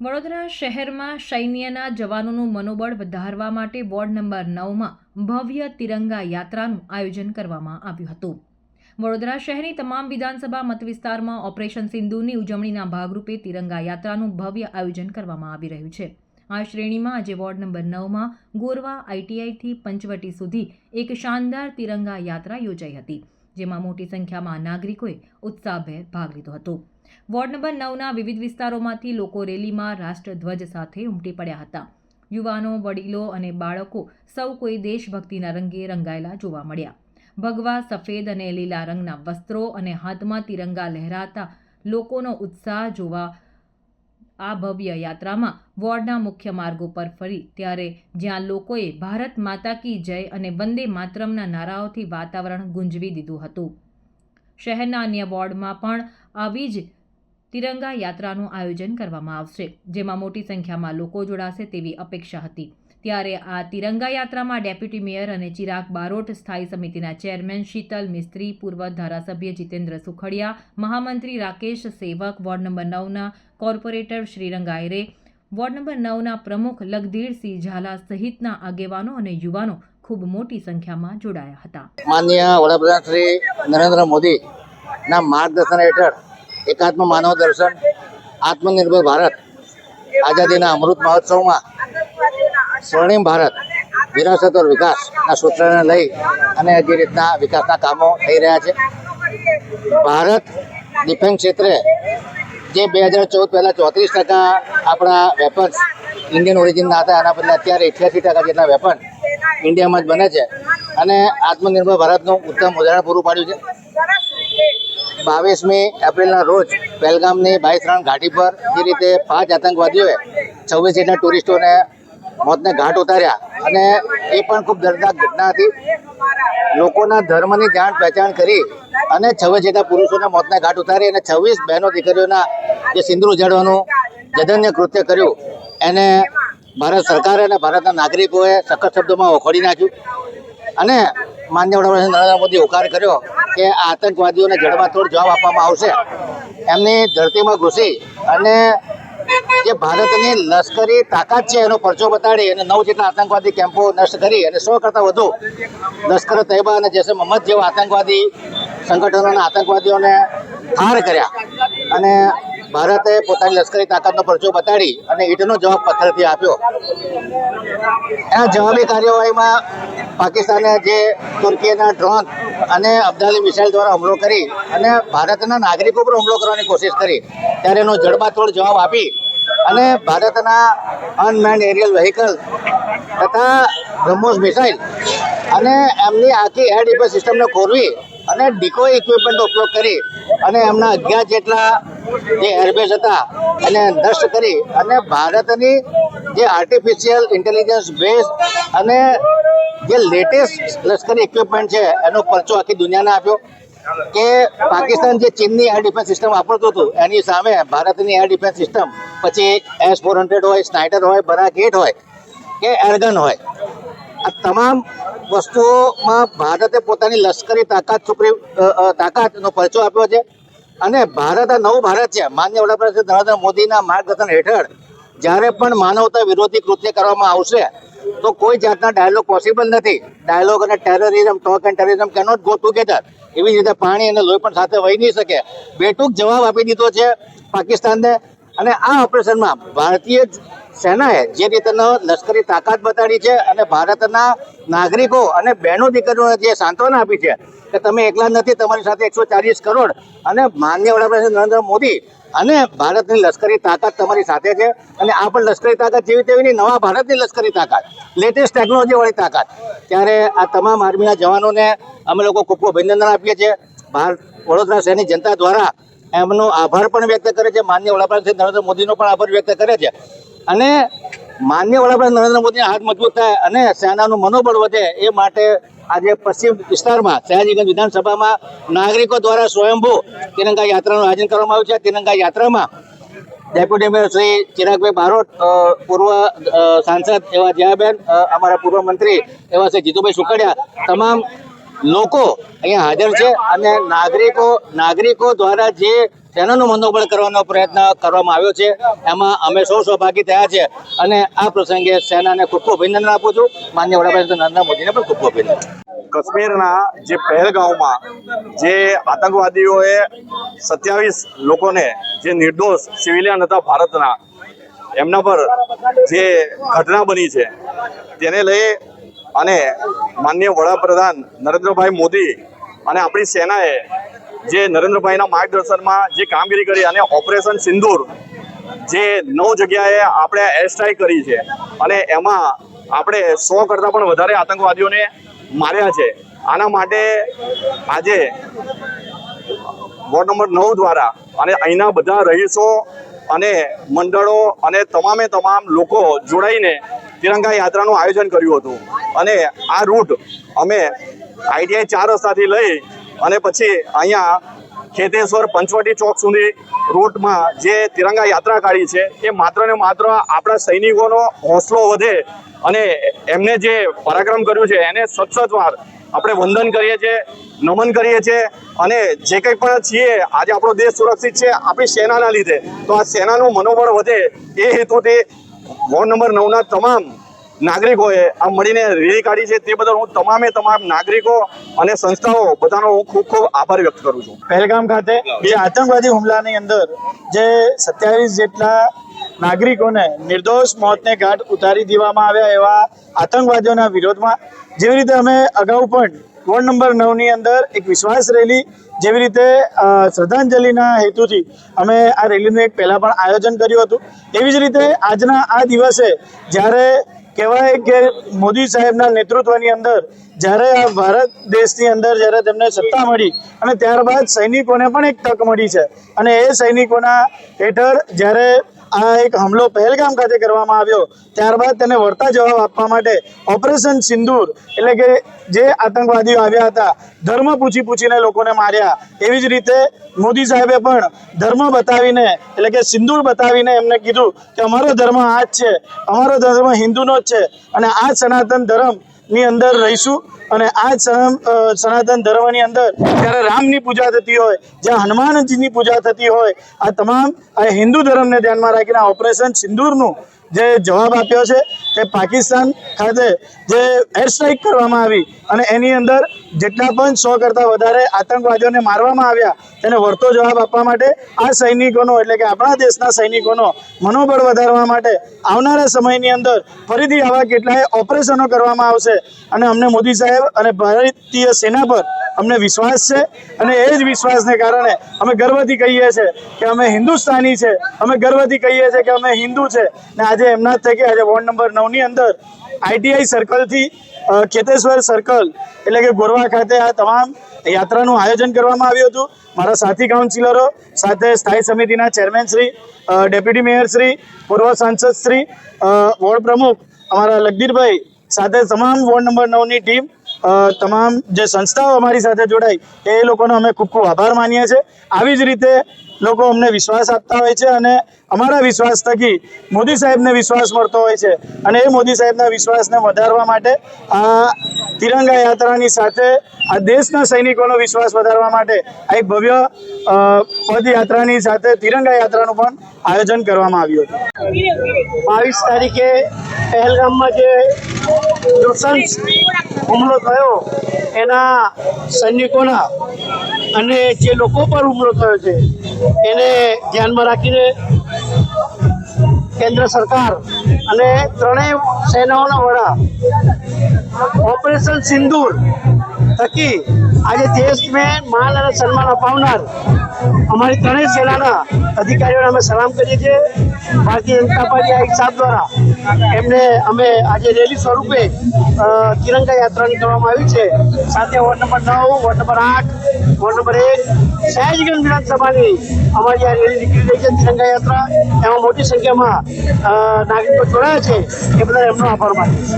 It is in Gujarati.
વડોદરા શહેરમાં સૈન્યના જવાનોનું મનોબળ વધારવા માટે વોર્ડ નંબર નવમાં ભવ્ય તિરંગા યાત્રાનું આયોજન કરવામાં આવ્યું હતું. વડોદરા શહેરની તમામ વિધાનસભા મતવિસ્તારમાં ઓપરેશન સિંધુની ઉજવણીના ભાગરૂપે તિરંગા યાત્રાનું ભવ્ય આયોજન કરવામાં આવી રહ્યું છે. આ શ્રેણીમાં આજે વોર્ડ નંબર નવમાં ગોરવા આઈટીઆઈથી પંચવટી સુધી એક શાનદાર તિરંગા યાત્રા યોજાઈ હતી, જેમાં મોટી સંખ્યામાં નાગરિકોએ ઉત્સાહભેર ભાગ લીધો હતો. વોર્ડ નંબર નવના વિવિધ વિસ્તારોમાંથી લોકો રેલીમાં રાષ્ટ્રધ્વજ સાથે ઉમટી પડ્યા હતા. યુવાનો, વડીલો અને બાળકો સૌ કોઈ દેશભક્તિના રંગે રંગાયેલા જોવા મળ્યા. ભગવા, સફેદ અને લીલા રંગના વસ્ત્રો અને હાથમાં તિરંગા લહેરાતા લોકોનો ઉત્સાહ જોવા આ ભવ્ય યાત્રામાં વોર્ડના મુખ્ય માર્ગો પર ફરી, ત્યારે જ્યાં લોકોએ ભારત માતા કી જય અને વંદે માતરમના નારાઓથી વાતાવરણ ગુંજવી દીધું હતું. શહેરના અન્ય વોર્ડમાં પણ આવી જ તિરંગા યાત્રાનું આયોજન કરવામાં આવશે, જેમાં મોટી સંખ્યામાં લોકો જોડાશે તેવી અપેક્ષા હતી. ત્યારે આ તિરંગા યાત્રામાં ડેપ્યુટી મેયર અને ચિરાગ બારોટ, સ્થાયી સમિતિના ચેરમેન શીતલ મિસ્ત્રી, પૂર્વ ધારાસભ્ય જીતેન્દ્ર સુખડિયા, મહામંત્રી Rakesh Sevak, ward number નવના corporator Shrirang Ayre, ward number નવના પ્રમુખ લગધીરસિંહ ઝાલા સહિતના આગેવાનો અને યુવાનો ખૂબ મોટી સંખ્યામાં જોડાયા હતા. માન્ય વડાપ્રધાન શ્રી નરેન્દ્ર મોદીના માર્ગદર્શન હેઠળ એકાત્મ માનવ દર્શન, આત્મનિર્ભર ભારત, આઝાદીના અમૃત મહોત્સવમાં સ્વર્ણિમ ભારત વિરાસત વિકાસના સૂત્રને લઈ અને જે રીતના વિકાસના કામો થઈ રહ્યા છે. ભારત ડિફેન્સ ક્ષેત્રે જે બે હજાર ચૌદ પહેલાં ચોત્રીસ ટકા આપણા વેપન્સ ઇન્ડિયન ઓરિજિનના હતા, એના બદલે અત્યારે અઠ્યાસી ટકા જેટલા વેપન ઇન્ડિયામાં જ બને છે. અને આત્મનિર્ભર ભારતનું ઉત્તમ ઉદાહરણ પૂરું પાડ્યું છે. બાવીસમી એપ્રિલના રોજ પહેલગામની ભાઈસરાણ ઘાટી પર જે રીતે પાંચ આતંકવાદીઓએ છવ્વીસ જેટલા ટુરિસ્ટોને મોતને ઘાટ ઉતાર્યા અને એ પણ ખૂબ દર્દનાક ઘટના હતી. લોકોના ધર્મની જાણ પહેચાણ કરી અને છવ્વીસ જેટલા પુરુષોને મોતને ઘાટ ઉતારી અને છવ્વીસ બહેનો દીકરીઓના જે સિંદૂર ઉજાડવાનું જધન્ય કૃત્ય કર્યું. એને ભારત સરકારે અને ભારતના નાગરિકોએ સખત શબ્દોમાં વખોડી નાખ્યું. અને માન્ય વડાપ્રધાન નરેન્દ્ર મોદી હોકાર કર્યો કે આતંકવાદીઓને જડબાતોડ જવાબ આપવામાં આવશે. એમની ધરતીમાં ઘૂસી અને જે ભારતની લશ્કરી તાકાત છે એનો પરચો બતાડી અને નવ જેટલા આતંકવાદી કેમ્પો નષ્ટ કરી અને સો કરતાં વધુ લશ્કર તૈબા અને જૈસે મોહમ્મદ જેવા આતંકવાદી સંગઠનોના આતંકવાદીઓને ઠાર કર્યા. અને ભારતે પોતાની લશ્કરી તાકાતનો પરચો બતાડી અને ઈટનો જવાબ પથ્થરથી આપ્યો. એના જવાબી કાર્યવાહીમાં પાકિસ્તાને જે તુર્કીના ડ્રોન અને અબ્દાલી મિસાઇલ દ્વારા હુમલો કરી અને ભારતના નાગરિકો પર હુમલો કરવાની કોશિશ કરી. ત્યારે એનો જડબાતોડ જવાબ આપી અને ભારતના અનમેન્ડ એરિયલ વ્હીકલ તથા બ્રહ્મોસ મિસાઇલ અને એમની આખી એર ડિફેન્સ સિસ્ટમને ખોરવી અને ડિકો ઇક્વિપમેન્ટનો ઉપયોગ કરી અને એમના અગિયાર જેટલા જે એરબેઝ હતા એને નષ્ટ કરી અને ભારતની જે આર્ટિફિશિયલ ઇન્ટેલિજન્સ બેઝ અને જે લેટેસ્ટ લશ્કરી ઇક્વિપમેન્ટ છે એનો પરચો આખી દુનિયાને આપ્યો કે પાકિસ્તાન જે ચીનની એર ડિફેન્સ સિસ્ટમ વાપરતું હતું એની સામે ભારતની એર ડિફેન્સ સિસ્ટમ પછી એસ ફોર હંડ્રેડ હોય સ્નાઇડર હોય બરાક એટ હોય કે એરગન હોય. આ તમામ વસ્તુઓમાં ભારતે પોતાની લશ્કરી તાકાત અ, તાકાતનો પરચો આપ્યો છે અને ભારત આ નવું ભારત છે. માન્ય વડાપ્રધાન નરેન્દ્ર મોદીના માર્ગદર્શન હેઠળ જ્યારે પણ માનવતા વિરોધી કૃત્ય કરવામાં આવશે, તો કોઈ જાતના ડાયલોગ પોસિબલ નથી. ડાયલોગ અને terrorism talk and terrorism cannot go together એવી રીતે પાણી અને લોહી પણ સાથે વહી નહીં શકે. બેટુક જવાબ આપી દીધો છે પાકિસ્તાનને અને આ ઓપરેશનમાં ભારતીય સેનાએ જે રીતનો લશ્કરી તાકાત બતાડી છે અને ભારતના નાગરિકો અને બહેનો દીકરીઓને જે સાંત્વના આપી છે કે તમે એકલા નથી, તમારી સાથે એકસો ચાલીસ કરોડ અને માન્ય વડાપ્રધાન નરેન્દ્ર મોદી અને ભારતની લશ્કરી તાકાત તમારી સાથે છે અને આ પણ લશ્કરી તાકાત જેવી તેવી નહીં નવા ભારતની લશ્કરી તાકાત લેટેસ્ટ ટેકનોલોજીવાળી તાકાત. ત્યારે આ તમામ આર્મીના જવાનોને અમે લોકો ખૂબ ખૂબ અભિનંદન આપીએ છીએ. ભારત વડોદરા શહેરની જનતા દ્વારા એમનો આભાર પણ વ્યક્ત કરે છે. માન્ય વડાપ્રધાન નરેન્દ્ર મોદીનો પણ આભાર વ્યક્ત કરે છે. અને માન્ય વડાપ્રધાન નરેન્દ્ર મોદીના હાથ મજબૂત થાય અને સેનાનું મનોબળ વધે એ માટે આજે પશ્ચિમ વિસ્તારમાં સયાજીગંજ વિધાનસભામાં નાગરિકો દ્વારા સ્વયંભૂ તિરંગા યાત્રાનું આયોજન કરવામાં આવ્યું છે. તિરંગા યાત્રામાં ડેપ્યુટી મેયર શ્રી ચિરાગભાઈ બારોટ પૂર્વ સાંસદ એવા જયાબેન અમારા પૂર્વ મંત્રી એવા શ્રી જીતુભાઈ સુકડિયા તમામ લોકો અહીંયા હાજર છે અને નાગરિકો નાગરિકો દ્વારા જે સેનાનું મનોબળ કરવાનો પ્રયત્ન કરવામાં આવ્યો છે. એમાં અમે સૌ સહભાગી થયા છે. અને આ પ્રસંગે સેનાને ખૂબ ખૂબ અભિનંદન આપું છું. માન્ય વડાપ્રધાન નરેન્દ્ર મોદીને પણ ખૂબ ખૂબ અભિનંદન. કાશ્મીરના જે પહેલગાંવમાં જે આતંકવાદીઓએ સત્યાવીસ લોકોને જે નિર્દોષ સિવિલિયન હતા ભારતના, એમના પર જે ઘટના બની છે, તેને લઈ અને માનનીય વડાપ્રધાન નરેન્દ્રભાઈ મોદી અને આપણી સેનાએ જે નરેન્દ્રભાઈના માર્ગદર્શનમાં જે કામગીરી કરી અને ઓપરેશન સિંદૂર જે નવ જગ્યાએ આપણે એર સ્ટ્રાઇક કરી છે અને એમાં આપણે સો કરતાં પણ વધારે આતંકવાદીઓને માર્યા છે. આના માટે આજે વોર્ડ નંબર નવ દ્વારા અને અહીંના બધા રહીશો અને મંડળો અને તમામે તમામ લોકો જોડાઈને તિરંગા યાત્રાનું આયોજન કર્યું હતું. અને આ રૂટ અમે આઈટીઆઈ ચાર રસ્તાથી લઈ અને પછી અહીંયા ખેતેશ્વર પંચવટી ચોક સુધી રૂટમાં જે તિરંગા યાત્રા કાઢી છે, એ માત્ર ને માત્ર આપણા સૈનિકોનો હોંસલો વધે અને એમને જે પરાક્રમ કર્યું છે, એને સતસત વાર આપણે વંદન કરીએ છીએ, નમન કરીએ છીએ અને જે કંઈ પણ છીએ, આજે આપણો દેશ સુરક્ષિત છે, આપણી સેનાના લીધે. તો આ સેનાનું મનોબળ વધે એ હેતુથી વોર્ડ નંબર નવના તમામ નાગરિકોએ આ મળીને રેલી કાઢી છે તે બદલ હું તમામે તમામ નાગરિકો અને સંસ્થાઓ બધાનો હું ખૂબ ખૂબ આભાર વ્યક્ત કરું છું. પહેલગામ ખાતે જે આતંકવાદી હુમલાની અંદર જે સત્યાવીસ જેટલા નાગરિકોને નિર્દોષ મોતને ઘાટ ઉતારી દેવામાં આવ્યા એવા આતંકવાદીઓના વિરોધમાં જેવી રીતે અમે અગાઉ પણ વોર્ડ નંબર નવની અંદર એક વિશ્વાસ રેલી જેવી રીતે શ્રદ્ધાંજલિના હેતુથી અમે આ રેલીનું એક પહેલાં પણ આયોજન કર્યું હતું. એવી જ રીતે આજના આ દિવસે જ્યારે કહેવાય કે મોદી સાહેબના નેતૃત્વની અંદર જ્યારે આ ભારત દેશની અંદર જ્યારે તેમને સત્તા મળી અને ત્યારબાદ સૈનિકોને પણ એક તક મળી છે. અને એ સૈનિકોના હેઠળ જ્યારે આ એક હુમલો પહેલગામ ખાતે કરવામાં આવ્યો. ત્યારબાદ તેને વળતા જવાબ આપવા માટે ઓપરેશન સિંદૂર, એટલે કે જે આતંકવાદીઓ આવ્યા હતા, ધર્મ પૂછી પૂછીને લોકોને માર્યા. એવી જ રીતે મોદી સાહેબે પણ ધર્મ બતાવીને, એટલે કે સિંદૂર બતાવીને એમને કીધું કે અમારો ધર્મ આ જ છે, અમારો ધર્મ હિન્દુનો જ છે, અને આ સનાતન સનાતન ધર્મની અંદર રહીશું. અને આ સનાતન ધર્મની અંદર જ્યારે રામની પૂજા થતી હોય, જ્યાં હનુમાનજીની પૂજા થતી હોય, આ તમામ, આ હિન્દુ ધર્મને ધ્યાનમાં રાખીને ઓપરેશન સિંદૂરનું જે જવાબ આપ્યો છે તે પાકિસ્તાન ખાતે જે એર સ્ટ્રાઇક કરવામાં આવી અને એની અંદર જેટલા પણ સો કરતાં વધારે આતંકવાદીઓને મારવામાં આવ્યા, તેને વળતો જવાબ આપવા માટે આ સૈનિકોનો, એટલે કે આપણા દેશના સૈનિકોનો મનોબળ વધારવા માટે આવનારા સમયની અંદર ફરીથી આવા કેટલાય ઓપરેશનો કરવામાં આવશે. અને અમને મોદી સાહેબ અને ભારતીય સેના પર અમને વિશ્વાસ છે અને એ જ વિશ્વાસને કારણે અમે ગર્વથી કહીએ છીએ કે અમે હિન્દુસ્તાની છે. અમે ગર્વથી કહીએ છીએ કે અમે હિન્દુ છે. ને આજે એમના જ થકી આજે વોર્ડ નંબર નવની અંદર આઈટીઆઈ સર્કલથી કેતેશ્વર સર્કલ એટલે કે ગોરવા ખાતે આ તમામ યાત્રાનું આયોજન કરવામાં આવ્યું હતું. મારા સાથી કાઉન્સિલરો, સાથે સ્થાયી સમિતિના chairman Shri deputy mayor Shri, પૂર્વ સાંસદ શ્રી વોર્ડ પ્રમુખ અમારા લગદીરભાઈ, સાથે તમામ વોર્ડ નંબર નવની ટીમ તમામ જે સંસ્થાઓ અમારી સાથે જોડાઈ, એ લોકોનો અમે ખૂબ ખૂબ આભાર માનીએ છીએ. આવી જ રીતે લોકો અમને વિશ્વાસ આપતા હોય છે અને અમારા વિશ્વાસ થકી મોદી સાહેબને વિશ્વાસ મળતો હોય છે. અને એ મોદી સાહેબના વિશ્વાસને વધારવા માટે આ તિરંગા યાત્રાની સાથે આ દેશના સૈનિકોનો વિશ્વાસ વધારવા માટે આ એક ભવ્ય પદયાત્રાની સાથે તિરંગા યાત્રાનું પણ આયોજન કરવામાં આવ્યું હતું. બાવીસ તારીખે પહેલગામમાં જે નૃશંસ હુમલો થયો, એના સૈનિકોના અને જે લોકો પર હુમલો થયો છે, એને ધ્યાનમાં રાખીને કેન્દ્ર સરકાર અને ત્રણેય સેનાઓના વડા ઓપરેશન સિંદૂર થકી આજે દેશને માન અને સન્માન અપાવનાર અમારી ત્રણેય સેનાના અધિકારીઓને અમે સલામ કરીએ છીએ. ભારતીય જનતા પાર્ટી આ હિસાબ દ્વારા એમને અમે આજે રેલી સ્વરૂપે તિરંગા યાત્રા કરવામાં આવી છે. સાથે વોર્ડ નંબર નવ, વોર્ડ નંબર આઠ, વોર્ડ નંબર એક સહેજગંજ વિધાનસભાની અમારી આ રેલી નીકળી રહી છે, તિરંગા યાત્રા. એમાં મોટી સંખ્યામાં નાગરિકો જોડાયા છે. એ બધા એમનો આભાર છીએ.